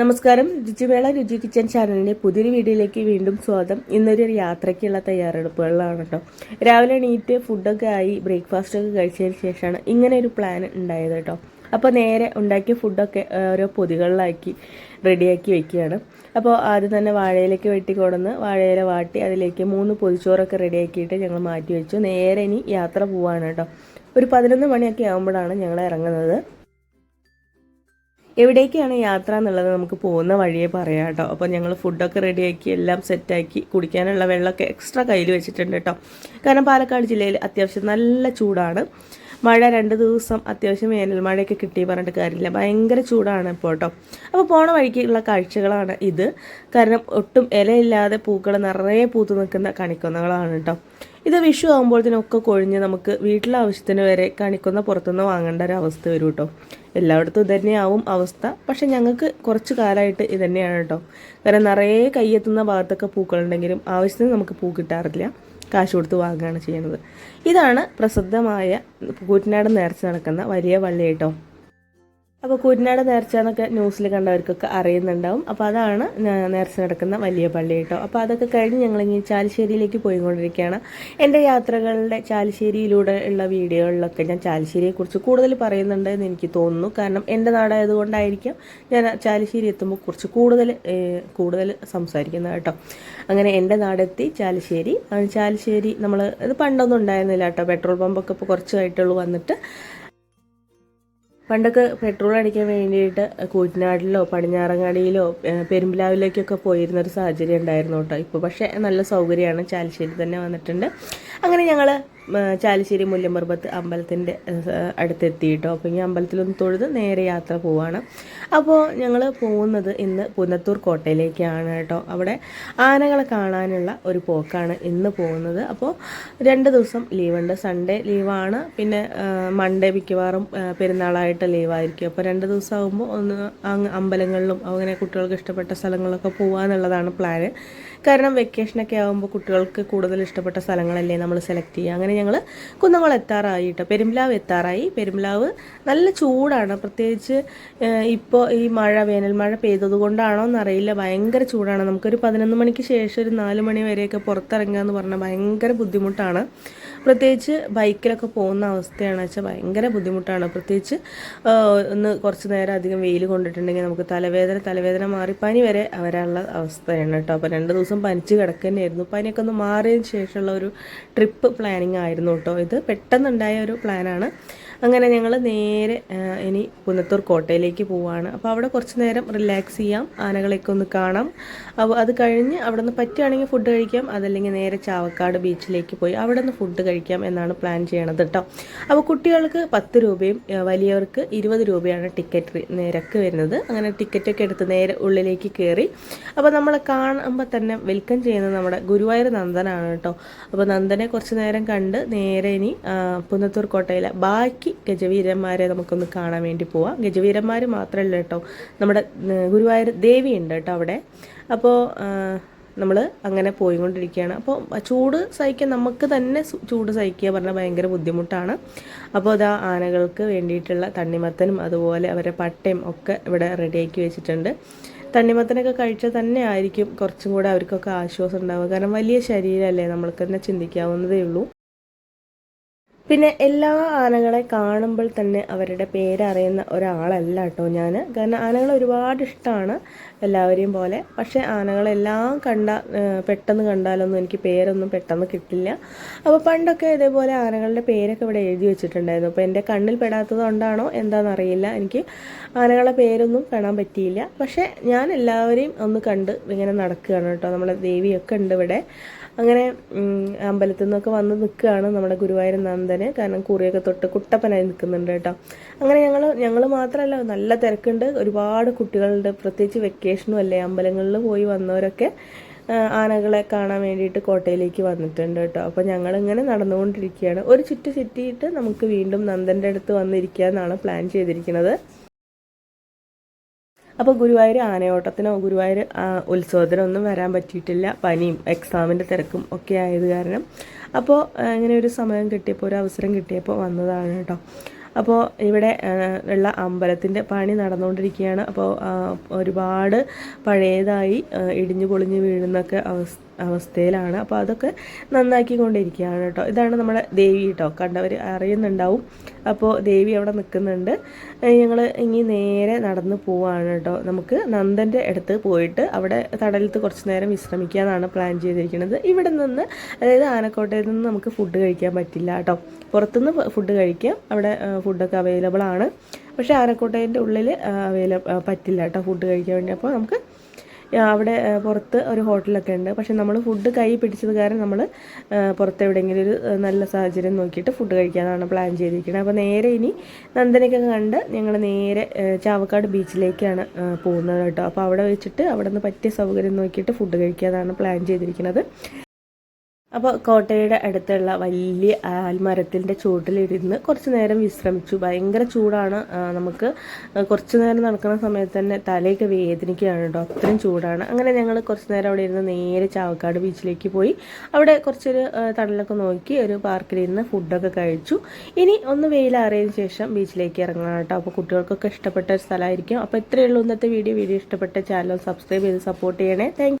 നമസ്കാരം. രുചിവേള രുചി കിച്ചൻ ചാനലിന്റെ പുതിയൊരു വീഡിയോയിലേക്ക് വീണ്ടും സ്വാഗതം. ഇന്നൊരു യാത്രയ്ക്കുള്ള തയ്യാറെടുപ്പുകളാണ് കേട്ടോ രാവിലെ എണീറ്റ് ഫുഡൊക്കെ ആയി ബ്രേക്ക്ഫാസ്റ്റൊക്കെ കഴിച്ചതിന് ശേഷമാണ് ഇങ്ങനെ ഒരു പ്ലാൻ ഉണ്ടായത് കേട്ടോ അപ്പോൾ നേരെ ഉണ്ടാക്കിയ ഫുഡൊക്കെ ഓരോ പൊതികളിലാക്കി റെഡിയാക്കി വെക്കുകയാണ്. അപ്പോൾ ആദ്യം തന്നെ വാഴയിലേക്ക് വെട്ടി കൊടുന്ന് വാഴയില വാട്ടി അതിലേക്ക് മൂന്ന് പൊതിച്ചോറൊക്കെ റെഡിയാക്കിയിട്ട് ഞങ്ങൾ മാറ്റി വെച്ചു. നേരെ ഇനി യാത്ര പോവാണ് കേട്ടോ. ഒരു പതിനൊന്ന് മണിയൊക്കെ ആകുമ്പോഴാണ് ഞങ്ങൾ ഇറങ്ങുന്നത്. എവിടേക്കാണ് യാത്ര എന്നുള്ളത് നമുക്ക് പോകുന്ന വഴിയെ പറയാം കേട്ടോ. അപ്പോൾ ഞങ്ങൾ ഫുഡൊക്കെ റെഡിയാക്കി എല്ലാം സെറ്റാക്കി കുടിക്കാനുള്ള വെള്ളമൊക്കെ എക്സ്ട്രാ കയ്യിൽ വെച്ചിട്ടുണ്ട് കേട്ടോ. കാരണം പാലക്കാട് ജില്ലയിൽ അത്യാവശ്യം നല്ല ചൂടാണ്. മഴ രണ്ട് ദിവസം അത്യാവശ്യം വേനൽ മഴയൊക്കെ കിട്ടി പറഞ്ഞിട്ട് കാര്യമില്ല. ഭയങ്കര ചൂടാണ് ഇപ്പോൾ കേട്ടോ. അപ്പോൾ പോണ വഴിക്കുള്ള കാഴ്ചകളാണ് ഇത്. കാരണം ഒട്ടും ഇലയില്ലാതെ പൂക്കൾ നിറയെ പൂത്തു നിൽക്കുന്ന കണിക്കൊന്നകളാണ് കേട്ടോ. ഇത് വിഷു ആകുമ്പോഴത്തേനൊക്കെ കൊഴിഞ്ഞ് നമുക്ക് വീട്ടിലെ ആവശ്യത്തിന് വരെ കണിക്കുന്ന പുറത്തുനിന്ന് വാങ്ങേണ്ട ഒരു അവസ്ഥ വരും കേട്ടോ. എല്ലായിടത്തും ഇതുതന്നെയാവും അവസ്ഥ. പക്ഷെ ഞങ്ങൾക്ക് കുറച്ച് കാലമായിട്ട് ഇത് തന്നെയാണ് കേട്ടോ. കാരണം നിറയെ കയ്യെത്തുന്ന ഭാഗത്തൊക്കെ പൂക്കളുണ്ടെങ്കിലും ആവശ്യത്തിന് നമുക്ക് പൂ കിട്ടാറില്ല. കാശ് കൊടുത്ത് വാങ്ങുകയാണ് ചെയ്യുന്നത്. ഇതാണ് പ്രസിദ്ധമായ കൂറ്റനാട് നേർച്ച നടക്കുന്ന വലിയ വള്ളി കേട്ടോ. അപ്പോൾ കുരുനാട് നേർച്ച എന്നൊക്കെ ന്യൂസിൽ കണ്ടവർക്കൊക്കെ അറിയുന്നുണ്ടാവും. അപ്പോൾ അതാണ് നേർച്ച നടക്കുന്ന വലിയ പള്ളി കേട്ടോ. അപ്പോൾ അതൊക്കെ കഴിഞ്ഞ് ഞങ്ങളിങ്ങനെ ചാലിശ്ശേരിയിലേക്ക് പോയിക്കൊണ്ടിരിക്കുകയാണ്. എന്റെ യാത്രകളുടെ ചാലിശ്ശേരിയിലൂടെ ഉള്ള വീഡിയോകളിലൊക്കെ ഞാൻ ചാലശ്ശേരിയെക്കുറിച്ച് കൂടുതൽ പറയുന്നുണ്ട് എന്ന് എനിക്ക് തോന്നുന്നു. കാരണം എന്റെ നാടായതുകൊണ്ടായിരിക്കും ഞാൻ ചാലിശ്ശേരി എത്തുമ്പോൾ കുറച്ച് കൂടുതൽ കൂടുതൽ സംസാരിക്കുന്നത് കേട്ടോ. അങ്ങനെ എന്റെ നാടെത്തി ചാലിശ്ശേരി. ചാലശ്ശേരി നമ്മൾ ഇത് പണ്ടൊന്നും ഉണ്ടായിരുന്നില്ല കേട്ടോ. പെട്രോൾ പമ്പൊക്കെ ഇപ്പോൾ കുറച്ചായിട്ടുള്ളൂ വന്നിട്ട്. പണ്ടൊക്കെ പെട്രോൾ അടിക്കാൻ വേണ്ടിയിട്ട് കൂറ്റനാടിലോ പടിഞ്ഞാറങ്ങാടിയിലോ പെരുമ്പിലാവിലേക്കൊക്കെ പോയിരുന്ന ഒരു സാഹചര്യം ഉണ്ടായിരുന്നു കേട്ടോ. ഇപ്പോൾ പക്ഷേ നല്ല സൗകര്യമാണ്. ചാലിശ്ശേരി തന്നെ വന്നിട്ടുണ്ട്. അങ്ങനെ ഞങ്ങൾ ചാലിശ്ശേരി മുല്ലമർബത്ത് അമ്പലത്തിന്റെ അടുത്തെത്തി കേട്ടോ അപ്പോൾ ഈ അമ്പലത്തിലൊന്ന് തൊഴുത് നേരെ യാത്ര പോവാണ്. അപ്പോൾ ഞങ്ങൾ പോകുന്നത് ഇന്ന് പുനത്തൂർ കോട്ടയിലേക്കാണ് കേട്ടോ. അവിടെ ആനകളെ കാണാനുള്ള ഒരു പോക്കാണ് ഇന്ന് പോകുന്നത്. അപ്പോൾ രണ്ട് ദിവസം ലീവുണ്ട്. സൺഡേ ലീവാണ്. പിന്നെ മൺഡേ മിക്കവാറും പെരുന്നാളായിട്ട് ലീവായിരിക്കും. അപ്പോൾ രണ്ട് ദിവസം ആകുമ്പോൾ ഒന്ന് അമ്പലങ്ങളിലും അങ്ങനെ കുട്ടികൾക്ക് ഇഷ്ടപ്പെട്ട സ്ഥലങ്ങളിലൊക്കെ പോകാമെന്നുള്ളതാണ് പ്ലാന്. കാരണം വെക്കേഷനൊക്കെ ആകുമ്പോൾ കുട്ടികൾക്ക് കൂടുതൽ ഇഷ്ടപ്പെട്ട സ്ഥലങ്ങളല്ലേ നമ്മൾ സെലക്ട് ചെയ്യുക. അങ്ങനെ ഞങ്ങൾ കുന്നംകുളം എത്താറായി കേട്ടോ പെരുമ്പ്ലാവ് എത്താറായി. പെരുമ്പ്ലാവ് നല്ല ചൂടാണ്. പ്രത്യേകിച്ച് ഇപ്പോൾ ഈ മഴ വേനൽ മഴ പെയ്തത് കൊണ്ടാണോ എന്നറിയില്ല. ഭയങ്കര ചൂടാണ്. നമുക്കൊരു പതിനൊന്ന് മണിക്ക് ശേഷം ഒരു നാല് മണി വരെയൊക്കെ പുറത്തിറങ്ങുക എന്ന് പറഞ്ഞാൽ ഭയങ്കര ബുദ്ധിമുട്ടാണ്. പ്രത്യേകിച്ച് ബൈക്കിലൊക്കെ പോകുന്ന അവസ്ഥയാണ് വെച്ചാൽ ഭയങ്കര ബുദ്ധിമുട്ടാണ്. പ്രത്യേകിച്ച് ഒന്ന് കുറച്ച് നേരം അധികം വെയിൽ കൊണ്ടിട്ടുണ്ടെങ്കിൽ നമുക്ക് തലവേദന തലവേദന മാറി പനി വരെ വരാനുള്ള അവസ്ഥയാണ് കേട്ടോ. അപ്പോൾ രണ്ട് ദിവസം പനിച്ച് കിടക്കുന്നതായിരുന്നു പനിയൊക്കെ ഒന്ന് മാറിയതിന് ശേഷമുള്ള ഒരു ട്രിപ്പ് പ്ലാനിങ് ആയിരുന്നു കേട്ടോ ഇത്. പെട്ടെന്നുണ്ടായ ഒരു പ്ലാനാണ് അങ്ങനെ ഞങ്ങൾ നേരെ ഇനി പുനത്തൂർ കോട്ടയിലേക്ക് പോവാണ്. അപ്പോൾ അവിടെ കുറച്ച് നേരം റിലാക്സ് ചെയ്യാം. ആനകളെയൊക്കെ ഒന്ന് കാണാം. അപ്പോൾ അത് കഴിഞ്ഞ് അവിടെ നിന്ന് പറ്റുകയാണെങ്കിൽ ഫുഡ് കഴിക്കാം. അതല്ലെങ്കിൽ നേരെ ചാവക്കാട് ബീച്ചിലേക്ക് പോയി അവിടെ നിന്ന് ഫുഡ് കഴിക്കാം എന്നാണ് പ്ലാൻ ചെയ്യണത് കേട്ടോ അപ്പോൾ കുട്ടികൾക്ക് പത്ത് രൂപയും വലിയവർക്ക് ഇരുപത് രൂപയാണ് ടിക്കറ്റ് നിരക്ക് വരുന്നത്. അങ്ങനെ ടിക്കറ്റൊക്കെ എടുത്ത് നേരെ ഉള്ളിലേക്ക് കയറി അപ്പോൾ നമ്മളെ കാണുമ്പോൾ തന്നെ വെൽക്കം ചെയ്യുന്നത് നമ്മുടെ ഗുരുവായൂർ നന്ദനാണ് കേട്ടോ അപ്പോൾ നന്ദനെ കുറച്ച് നേരം കണ്ട് നേരെ ഇനി പുന്നത്തൂർ കോട്ടയിലെ ബാക്കി ഗജവീരന്മാരെ നമുക്കൊന്ന് കാണാൻ വേണ്ടി പോവാം. ഗജവീരന്മാർ മാത്രമല്ല കേട്ടോ നമ്മുടെ ഗുരുവായൂർ ദേവിയുണ്ട് കേട്ടോ അവിടെ. അപ്പോൾ നമ്മൾ അങ്ങനെ പോയിക്കൊണ്ടിരിക്കുകയാണ്. അപ്പോൾ ചൂട് സഹിക്കാൻ നമുക്ക് തന്നെ ചൂട് സഹിക്കുക പറഞ്ഞാൽ ഭയങ്കര ബുദ്ധിമുട്ടാണ്. അപ്പോൾ അത് ആനകൾക്ക് വേണ്ടിയിട്ടുള്ള തണ്ണിമത്തനും അതുപോലെ അവരെ പട്ടയും ഒക്കെ ഇവിടെ റെഡിയാക്കി വെച്ചിട്ടുണ്ട്. തണ്ണിമത്തനൊക്കെ കഴിച്ചാൽ തന്നെ ആയിരിക്കും കുറച്ചും കൂടെ അവർക്കൊക്കെ ആശ്വാസം ഉണ്ടാവുക. കാരണം വലിയ ശരീരമല്ലേ നമ്മൾക്ക് തന്നെ ചിന്തിക്കാവുന്നതേ ഉള്ളൂ. പിന്നെ എല്ലാ ആനകളെ കാണുമ്പോൾ തന്നെ അവരുടെ പേരറിയുന്ന ഒരാളല്ല കേട്ടോ ഞാൻ കാരണം ആനകൾ ഒരുപാട് ഇഷ്ടമാണ് എല്ലാവരെയും പോലെ. പക്ഷേ ആനകളെല്ലാം കണ്ട പെട്ടെന്ന് കണ്ടാലൊന്നും എനിക്ക് പേരൊന്നും പെട്ടെന്ന് കിട്ടില്ല. അപ്പോൾ പണ്ടൊക്കെ ഇതേപോലെ ആനകളുടെ പേരൊക്കെ ഇവിടെ എഴുതി വെച്ചിട്ടുണ്ടായിരുന്നു. അപ്പോൾ എന്റെ കണ്ണിൽ പെടാത്തത് കൊണ്ടാണോ എന്താണെന്നറിയില്ല എനിക്ക് ആനകളെ പേരൊന്നും കാണാൻ പറ്റിയില്ല. പക്ഷേ ഞാൻ എല്ലാവരെയും ഒന്ന് കണ്ട് ഇങ്ങനെ നടക്കുകയാണ് കേട്ടോ. നമ്മളെ ദേവിയൊക്കെ ഉണ്ട് ഇവിടെ. അങ്ങനെ അമ്പലത്തിൽ നിന്നൊക്കെ വന്ന് നിൽക്കുകയാണ് നമ്മുടെ ഗുരുവായൂർ നന്ദന് കാരണം കുറിയൊക്കെ തൊട്ട് കുട്ടപ്പനായി നിൽക്കുന്നുണ്ട് കേട്ടോ. അങ്ങനെ ഞങ്ങൾ ഞങ്ങൾ മാത്രമല്ല നല്ല തിരക്കുണ്ട്. ഒരുപാട് കുട്ടികളുണ്ട്. പ്രത്യേകിച്ച് വെക്കേഷനും അല്ലേ അമ്പലങ്ങളിൽ പോയി വന്നവരൊക്കെ ആനകളെ കാണാൻ വേണ്ടിയിട്ട് കോട്ടയിലേക്ക് വന്നിട്ടുണ്ട് കേട്ടോ. അപ്പോൾ ഞങ്ങളിങ്ങനെ നടന്നുകൊണ്ടിരിക്കുകയാണ്. ഒരു ചുറ്റ് ചുറ്റിയിട്ട് നമുക്ക് വീണ്ടും നന്ദന്റെ അടുത്ത് വന്നിരിക്കുക എന്നാണ് പ്ലാൻ ചെയ്തിരിക്കുന്നത്. അപ്പോൾ ഗുരുവായൂർ ആനയോട്ടത്തിനോ ഗുരുവായൂർ ഉത്സവത്തിനോ ഒന്നും വരാൻ പറ്റിയിട്ടില്ല. പനിയും എക്സാമിന്റെ തിരക്കും ഒക്കെ ആയത് കാരണം അപ്പോൾ ഇങ്ങനെ ഒരു സമയം കിട്ടിയപ്പോൾ ഒരു അവസരം കിട്ടിയപ്പോൾ വന്നതാണ് കേട്ടോ. അപ്പോൾ ഇവിടെ ഉള്ള അമ്പലത്തിന്റെ പണി നടന്നുകൊണ്ടിരിക്കുകയാണ്. അപ്പോൾ ഒരുപാട് പഴയതായി ഇടിഞ്ഞു പൊളിഞ്ഞു വീഴുന്നൊക്കെ അവസ്ഥ അവസ്ഥയിലാണ്. അപ്പോൾ അതൊക്കെ നന്നാക്കിക്കൊണ്ടിരിക്കുകയാണ് കേട്ടോ. ഇതാണ് നമ്മുടെ ദേവി കേട്ടോ. കണ്ടവർ അറിയുന്നുണ്ടാവും. അപ്പോൾ ദേവി അവിടെ നിൽക്കുന്നുണ്ട്. ഞങ്ങൾ ഇനി നേരെ നടന്ന് പോവാണ് കേട്ടോ. നമുക്ക് നന്ദന്റെ അടുത്ത് പോയിട്ട് അവിടെ തടലത്ത് കുറച്ച് നേരം വിശ്രമിക്കാനാണ് പ്ലാൻ ചെയ്തിരിക്കുന്നത്. ഇവിടെ നിന്ന് അതായത് ആനക്കോട്ടയിൽ നിന്ന് നമുക്ക് ഫുഡ് കഴിക്കാൻ പറ്റില്ല കേട്ടോ. പുറത്തുനിന്ന് ഫുഡ് കഴിക്കാം. അവിടെ ഫുഡൊക്കെ അവൈലബിൾ ആണ്. പക്ഷേ ആനക്കോട്ടേന്റെ ഉള്ളിൽ അവൈലബിൾ പറ്റില്ല കേട്ടോ ഫുഡ് കഴിക്കാൻ വേണ്ടി. അപ്പോൾ നമുക്ക് അവിടെ പുറത്ത് ഒരു ഹോട്ടലൊക്കെ ഉണ്ട്. പക്ഷെ നമ്മൾ ഫുഡ് കൈ പിടിച്ചത് കാരണം നമ്മൾ പുറത്ത് എവിടെയെങ്കിലും ഒരു നല്ല സാഹചര്യം നോക്കിയിട്ട് ഫുഡ് കഴിക്കാനാണ് പ്ലാൻ ചെയ്തിരിക്കുന്നത് അപ്പോൾ നേരെ ഇനി നന്ദനൊക്കെ കണ്ട് ഞങ്ങൾ നേരെ ചാവക്കാട് ബീച്ചിലേക്കാണ് പോകുന്നത് കേട്ടോ. അപ്പോൾ അവിടെ വെച്ചിട്ട് അവിടെ നിന്ന് പറ്റിയ സൗകര്യം നോക്കിയിട്ട് ഫുഡ് കഴിക്കാനാണ് പ്ലാൻ ചെയ്തിരിക്കുന്നത് അപ്പോൾ കോട്ടയുടെ അടുത്തുള്ള വലിയ ആൽമരത്തിന്റെ ചുവട്ടിലിരുന്ന് കുറച്ച് നേരം വിശ്രമിച്ചു. ഭയങ്കര ചൂടാണ്. നമുക്ക് കുറച്ച് നേരം നടക്കുന്ന സമയത്ത് തന്നെ തലയൊക്കെ വേദനിക്കുകയാണ് കേട്ടോ. അത്രയും ചൂടാണ്. അങ്ങനെ ഞങ്ങൾ കുറച്ച് നേരം അവിടെ ഇരുന്ന് നേരെ ചാവക്കാട് ബീച്ചിലേക്ക് പോയി. അവിടെ കുറച്ചൊരു തണലൊക്കെ നോക്കി ഒരു പാർക്കിലിരുന്ന് ഫുഡൊക്കെ കഴിച്ചു. ഇനി ഒന്ന് വെയിലാറിയതിന് ശേഷം ബീച്ചിലേക്ക് ഇറങ്ങണം കേട്ടോ. അപ്പോൾ കുട്ടികൾക്കൊക്കെ ഇഷ്ടപ്പെട്ട ഒരു സ്ഥലമായിരിക്കും. അപ്പോൾ ഇത്രയേ ഉള്ളൂ ഇന്നത്തെ വീഡിയോ. വീഡിയോ ഇഷ്ടപ്പെട്ട ചാനൽ സബ്സ്ക്രൈബ് ചെയ്ത് സപ്പോർട്ട് ചെയ്യണേ. താങ്ക്